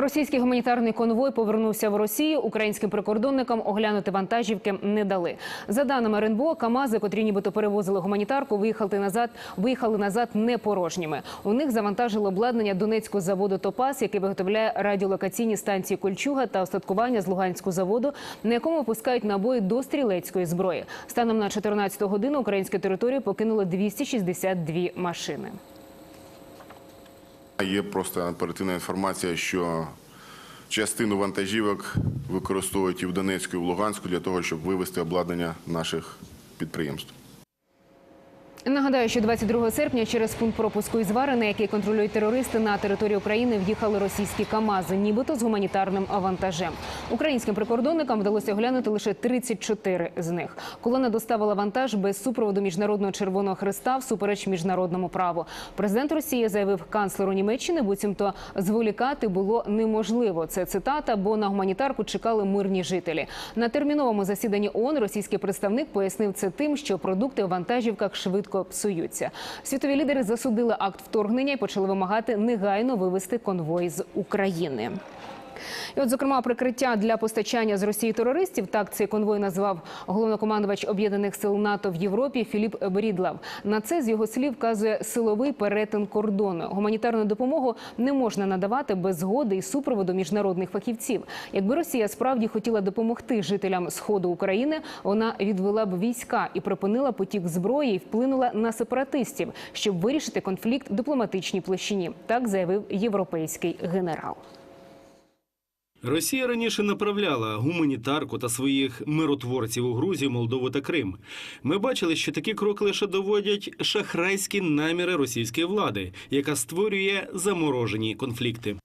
Російський гуманітарний конвой повернувся в Росію. Українським прикордонникам оглянути вантажівки не дали. За даними РНБО, КАМАЗи, котрі нібито перевозили гуманітарку, виїхали назад, виїхали назад не порожніми. У них завантажили обладнання Донецького заводу Топас, який виготовляє радіолокаційні станції Кольчуга та остаткування з Луганського заводу, на якому випускають набої до стрілецької зброї. Станом на 14 годину українську територію покинули 262 машини. Є просто оперативна інформація, що частину вантажівок використовують і в Донецьку, і в Луганську для того, щоб вивести обладнання наших підприємств. Нагадаю, що 22 серпня через пункт пропуску із Вари, на який контролюють терористи, на територію України в'їхали російські КАМАЗи, нібито з гуманітарним вантажем. Українським прикордонникам вдалося оглянути лише 34 з них. Колона доставила вантаж без супроводу міжнародного червоного хреста всупереч міжнародному праву. Президент Росії заявив канцлеру Німеччини, буцімто зволікати було неможливо. Це цитата, бо на гуманітарку чекали мирні жителі. На терміновому засіданні ООН російський представник пояснив це тим, що продукти у вантажівках швидко псуються. Світові лідери засудили акт вторгнення і почали вимагати негайно вивести конвой з України. І от, зокрема, прикриття для постачання з Росії терористів. Так цей конвой назвав головнокомандувач об'єднаних сил НАТО в Європі Філіп Брідлав. На це з його слів вказує силовий перетин кордону. Гуманітарну допомогу не можна надавати без згоди і супроводу міжнародних фахівців. Якби Росія справді хотіла допомогти жителям сходу України, вона відвела б війська і припинила потік зброї і вплинула на сепаратистів, щоб вирішити конфлікт в дипломатичній площині. Так заявив європейський генерал. Росія раніше направляла гуманітарку та своїх миротворців у Грузію, Молдову та Крим. Ми бачили, що такі кроки лише доводять шахрайські наміри російської влади, яка створює заморожені конфлікти.